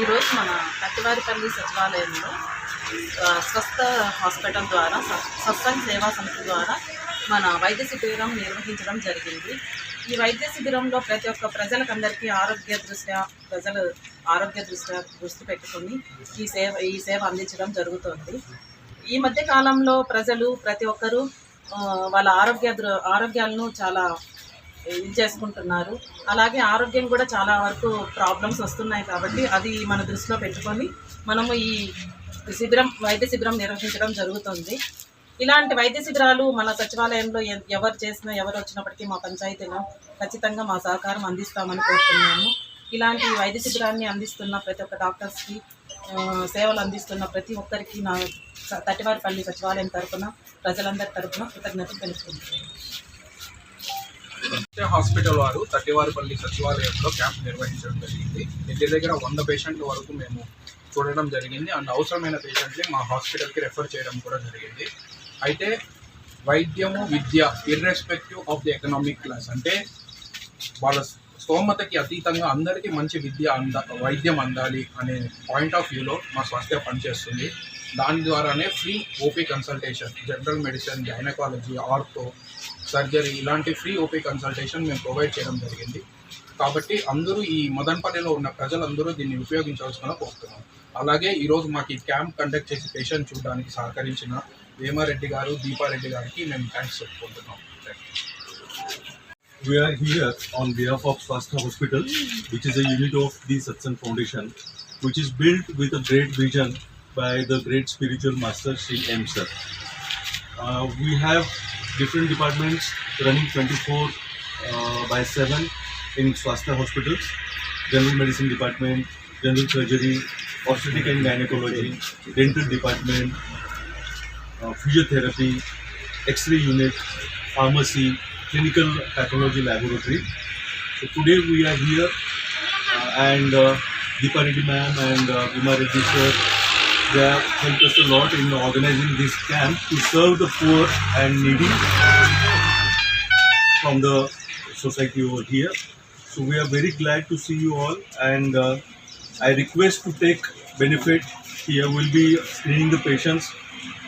ఈరోజు మన కట్టివారిపల్లి సచివాలయంలో స్వస్థ హాస్పిటల్ ద్వారా స్వస్థం సత్సంగ్ సేవా సమితి ద్వారా మన వైద్య శిబిరం నిర్వహించడం జరిగింది. ఈ వైద్య శిబిరంలో ప్రతి ఒక్క ప్రజలకందరికీ ఆరోగ్య దృష్ట్యా ప్రజలు ఆరోగ్య దృష్ట్యా దృష్టి పెట్టుకుని ఈ సేవ ఈ సేవ అందించడం జరుగుతుంది. ఈ మధ్య కాలంలో ప్రజలు ప్రతి ఒక్కరూ వాళ్ళ ఆరోగ్య దృ ఆరోగ్యాలను చాలా ఇది చేసుకుంటున్నారు. అలాగే ఆరోగ్యం కూడా చాలా వరకు ప్రాబ్లమ్స్ వస్తున్నాయి కాబట్టి అది మన దృష్టిలో పెట్టుకొని మనము ఈ శిబిరం వైద్య శిబిరం నిర్వహించడం జరుగుతుంది. ఇలాంటి వైద్య శిబిరాలు మన సచివాలయంలో ఎవరు చేసినా ఎవరు వచ్చినప్పటికీ మా పంచాయతీలో ఖచ్చితంగా మా సహకారం అందిస్తామని కోరుతున్నాము. ఇలాంటి వైద్య శిబిరాన్ని అందిస్తున్న ప్రతి ఒక్క డాక్టర్స్కి సేవలు అందిస్తున్న ప్రతి ఒక్కరికి నా తటివారిపల్లి సచివాలయం తరఫున ప్రజలందరి తరపున కృతజ్ఞతలు తెలుపుకుంటున్నాను. హాస్పిటల్ వారు తట్టివారిపల్లి సచివాలయంలో క్యాంప్ నిర్వహించడం జరిగింది. ఇంటి దగ్గర వంద పేషెంట్ల వరకు మేము చూడడం జరిగింది. అండ్ అవసరమైన పేషెంట్ని మా హాస్పిటల్కి రెఫర్ చేయడం కూడా జరిగింది. అయితే వైద్యము విద్య irrespective of the economic class అంటే వాళ్ళ స్తోమతకి అతీతంగా అందరికీ మంచి విద్య అంద వైద్యం అందాలి అనే పాయింట్ ఆఫ్ వ్యూలో మా స్వాస్థ్య పనిచేస్తుంది. దాని ద్వారానే free OP consultation general medicine gynaecology ortho surgery ఇలాంటి ఫ్రీ ఓపీ కన్సల్టేషన్ మేము ప్రొవైడ్ చేయడం జరిగింది. కాబట్టి అందరూ ఈ మదన్పల్లిలో ఉన్న ప్రజలందరూ దీన్ని ఉపయోగించవలసిన కోరుతున్నాం. అలాగే ఈరోజు మాకు ఈ క్యాంప్ కండక్ట్ చేసి పేషెంట్ చూడడానికి సహకరించిన వేమారెడ్డి గారు దీపారెడ్డి గారికి మేము థ్యాంక్స్ చెప్పుకుంటున్నాం. We are here on behalf of Swastha Hospital, which is a unit of the Satsang Foundation, which is built with a great vision by the great spiritual master Sri M. Sir. Uh, we have different departments running 24 uh, by 7 in Swastha hospitals, general medicine department, general surgery, obstetric and gynecology, dental department, uh, physiotherapy, X-ray unit, pharmacy, clinical pathology laboratory. So today we are here uh, and uh, Deepa Reddy ma'am and uh, Bima Reddy sir, they have helped us a lot in organizing this camp to serve the poor and needy from the society over here. So we are very glad to see you all and uh, I request to take benefit here. We'll be screening the patients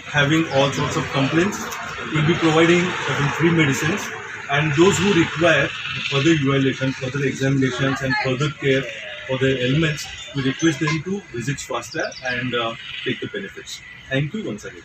having all sorts of complaints. We'll be providing certain free medicines and those who require further evaluation, further examinations and further care for their ailments, we request them to visit Swasthya and uh, take the benefits. Thank you once again.